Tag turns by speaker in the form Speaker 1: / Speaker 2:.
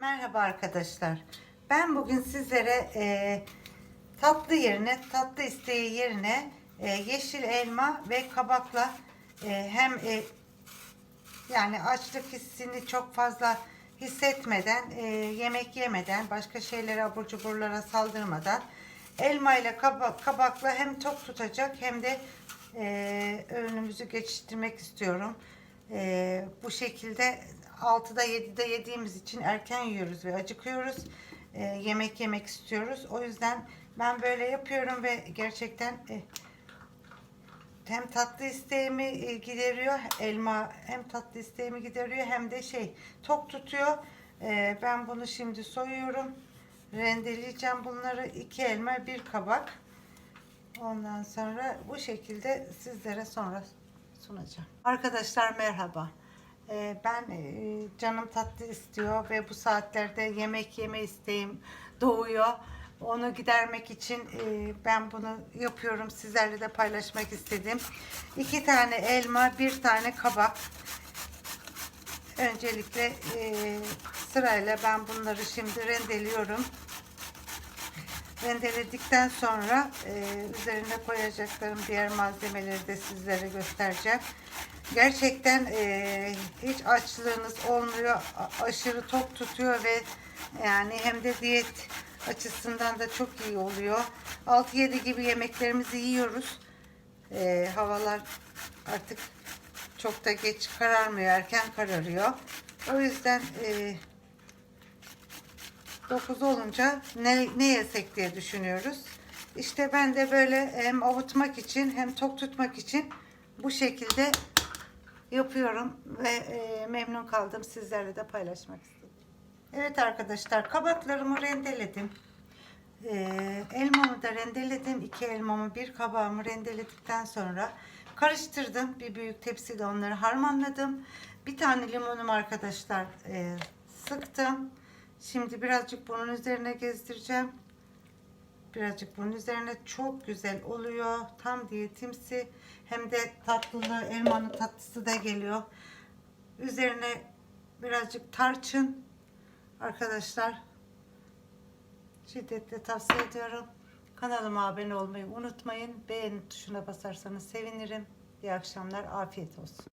Speaker 1: Merhaba arkadaşlar. Ben bugün sizlere e, tatlı yerine, tatlı isteği yerine e, yeşil elma ve kabakla e, hem e, yani açlık hissini çok fazla hissetmeden, e, yemek yemeden, başka şeylere abur cuburlara saldırmadan elma ile kaba- kabakla hem tok tutacak hem de e, öğünümüzü geçiştirmek istiyorum. E, bu şekilde 6'da 7'de yediğimiz için erken yiyoruz ve acıkıyoruz. E, yemek yemek istiyoruz. O yüzden ben böyle yapıyorum ve gerçekten e, hem tatlı isteğimi e, gideriyor elma hem tatlı isteğimi gideriyor hem de şey tok tutuyor. E, ben bunu şimdi soyuyorum. Rendeleyeceğim bunları iki elma bir kabak. Ondan sonra bu şekilde sizlere sonra sunacağım. Arkadaşlar merhaba. E, ben e, canım tatlı istiyor ve bu saatlerde yemek yeme isteğim doğuyor. Onu gidermek için e, ben bunu yapıyorum. Sizlerle de paylaşmak istedim. İki tane elma, bir tane kabak. Öncelikle e, sırayla ben bunları şimdi rendeliyorum. Rendeledikten sonra e, üzerine koyacaklarım diğer malzemeleri de sizlere göstereceğim. Gerçekten e, hiç açlığınız olmuyor. Aşırı tok tutuyor ve yani hem de diyet açısından da çok iyi oluyor. 6-7 gibi yemeklerimizi yiyoruz. E, havalar artık çok da geç kararmıyor, erken kararıyor. O yüzden e, 9 olunca ne, ne yesek diye düşünüyoruz. İşte ben de böyle hem avutmak için hem tok tutmak için bu şekilde yapıyorum ve e, memnun kaldım. Sizlerle de paylaşmak istedim. Evet arkadaşlar kabaklarımı rendeledim. E, elmamı da rendeledim. İki elmamı bir kabağımı rendeledikten sonra karıştırdım. Bir büyük tepside onları harmanladım. Bir tane limonum arkadaşlar e, sıktım. Şimdi birazcık bunun üzerine gezdireceğim. Birazcık bunun üzerine çok güzel oluyor. Tam diyetimsi. Hem de tatlılığı, elmanın tatlısı da geliyor. Üzerine birazcık tarçın. Arkadaşlar şiddetle tavsiye ediyorum. Kanalıma abone olmayı unutmayın. Beğen tuşuna basarsanız sevinirim. İyi akşamlar. Afiyet olsun.